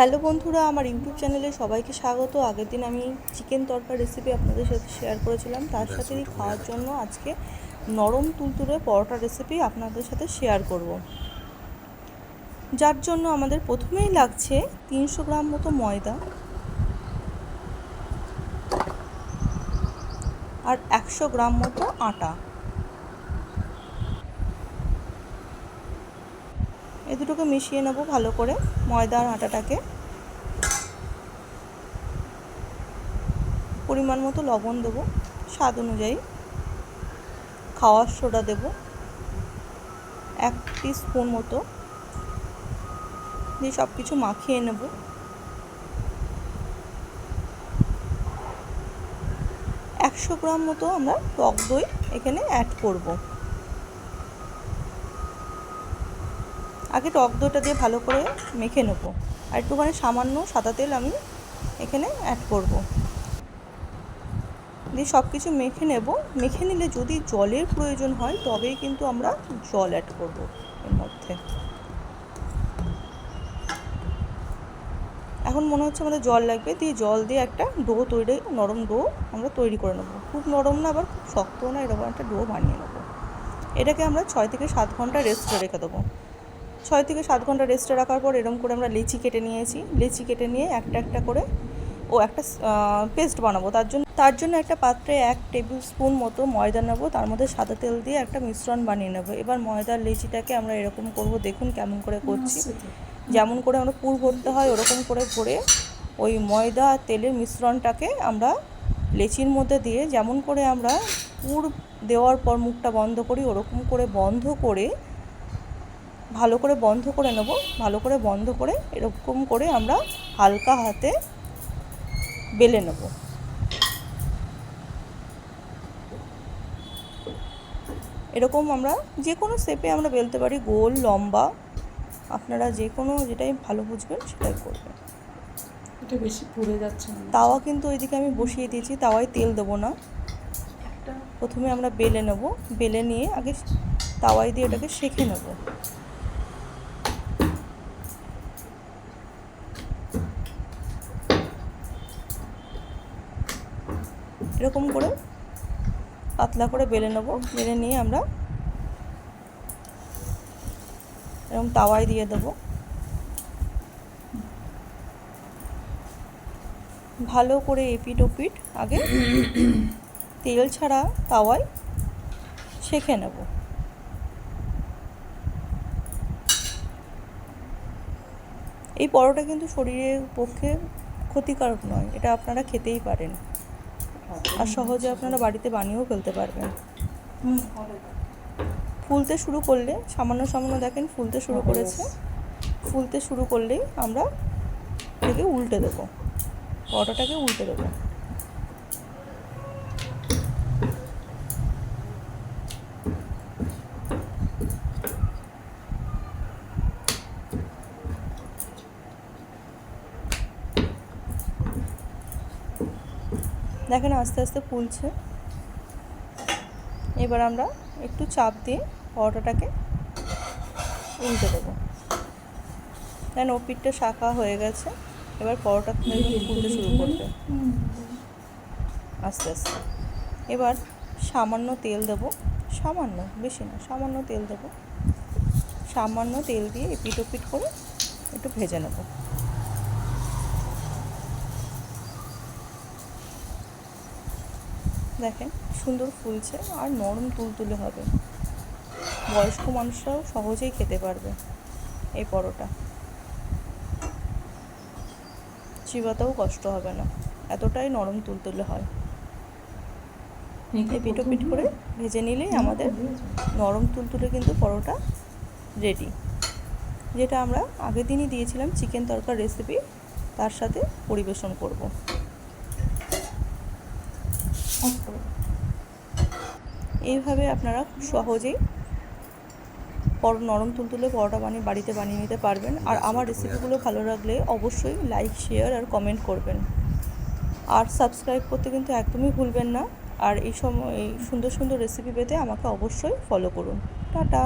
Hello বন্ধুরা আমার YouTube চ্যানেলে সবাইকে স্বাগত। আগের দিন আমি চিকেন তরকার রেসিপি আপনাদের সাথে শেয়ার করেছিলাম। তার সাথেই খাওয়ার জন্য আজকে নরম তুলতুলে পরোটা রেসিপি আপনাদের সাথে শেয়ার করব। যার জন্য আমাদের প্রথমেই লাগছে তিনশো গ্রাম মতো ময়দা। আর একশো গ্রাম মতো আটা। দুটোকে মিশিয়ে নেব ভালো করে, ময়দা আর আটাটাকে। পরিমাণ মতো লবণ দেবো, স্বাদ অনুযায়ী। খাওয়ার সোডা দেব, এক স্পুন মতো। দিয়ে সব কিছু মাখিয়ে নেব। একশো গ্রাম মতো আমরা টক দই এখানে অ্যাড করব। আগে টক দইটা দিয়ে ভালো করে মেখে নেব। আর একটুখানি সামান্য সাদা তেল আমি এখানে অ্যাড করব। দিয়ে সব কিছু মেখে নেব। মেখে নিলে যদি জলের প্রয়োজন হয়, তবেই কিন্তু আমরা জল অ্যাড করব এর মধ্যে। এখন মনে হচ্ছে আমাদের জল লাগবে। দিয়ে জল দিয়ে একটা ডো তৈরি, নরম ডো আমরা তৈরি করে নেব। খুব নরম না, আবার খুব শক্তও না, এরকম একটা ডো বানিয়ে নেব। এটাকে আমরা ছয় থেকে সাত ঘণ্টা রেস্টে রেখে দেবো। ছয় থেকে সাত ঘণ্টা রেস্টে রাখার পর এরকম করে আমরা লিচি কেটে নিয়েছি। লিচি কেটে নিয়ে একটা একটা করে ও একটা পেস্ট বানাবো। তার জন্য তার জন্য একটা পাত্রে এক টেবিল স্পুন মতো ময়দা নেব। তার মধ্যে সাদা তেল দিয়ে একটা মিশ্রণ বানিয়ে নেব। এবার ময়দার লিচিটাকে আমরা এরকম করব। দেখুন কেমন করে করছি। যেমন করে আমরা পুর ভরতে হয় ওরকম করে ভরে ওই ময়দা আর তেলের মিশ্রণটাকে আমরা লেচির মধ্যে দিয়ে যেমন করে আমরা পুর দেওয়ার পর মুখটা বন্ধ করি ওরকম করে বন্ধ করে ভালো করে বন্ধ করে নেব। ভালো করে বন্ধ করে এরকম করে আমরা হালকা হাতে বেলে নেব। এরকম আমরা যে কোনো শেপে আমরা বেলতে পারি গোল লম্বা। আপনারা যে কোনো যেটাই ভালো বুঝবেন সেটাই করবেন। এটা বেশি পুড়ে যাচ্ছে তাওয়া কিন্তু ওইদিকে আমি বসিয়ে দিয়েছি তাওয়ায় তেল দেবো না। প্রথমে আমরা বেলে নেব বেলে নিয়ে আগে তাওয়াই দিয়ে এটাকে সেঁকে নেব। এরকম করে পাতলা করে বেলে নেব। বেলে নিয়ে আমরা এরকম তাওয়ায় দিয়ে দেবো। ভালো করে এপিট ওপিট আগে তেল ছাড়া তাওয়ায় সেঁকে নেব। এই পরোটা কিন্তু শরীরের পক্ষে ক্ষতিকারক নয়, এটা আপনারা খেতেই পারেন। আর সহজে আপনারা বাড়িতে বানিয়েও ফেলতে পারবেন। ফুলতে শুরু করলে সামান্য সামান্য দেখেন ফুলতে শুরু করেছে। ফুলতে শুরু করলেই আমরা এটাকে উল্টে দেবো। পরোটাটাকে উল্টে দেবো। দেখেন আস্তে আস্তে ফুলছে। এবার আমরা একটু চাপ দিয়ে পরোটাটাকে উল্টে দেবো। ও পিঠটা শাখা হয়ে গেছে। এবার পরোটা ফুলতে শুরু করবে। আস্তে আস্তে। এবার সামান্য তেল দেব। সামান্য, বেশি না, সামান্য তেল দেব। সামান্য তেল দিয়ে এপিট ওপিট করে একটু ভেজে নেব। দেখেন সুন্দর ফুলছে আর নরম তুলতুলে হবে। বয়স্ক মানুষরাও সহজেই খেতে পারবে এই পরোটা। চিবাতেও কষ্ট হবে না এতটাই নরম তুলতুলে হয়। পিঠো পিঠ করে ভেজে নিলেই আমাদের নরম তুলতুলে কিন্তু পরোটা রেডি যেটা আমরা আগের দিনই দিয়েছিলাম চিকেন তরকার রেসিপি তার সাথে পরিবেশন করব। এইভাবে আপনারা খুব সহজেই পর নরম তুলতুলে পরোটা বানিয়ে বাড়িতে বানিয়ে নিতে পারবেন। আর আমার রেসিপিগুলো ভালো লাগলে অবশ্যই লাইক শেয়ার আর কমেন্ট করবেন। আর সাবস্ক্রাইব করতে কিন্তু একদমই ভুলবেন না। আর এই সময় এই সুন্দর সুন্দর রেসিপি পেতে আমাকে অবশ্যই ফলো করুন। টাটা!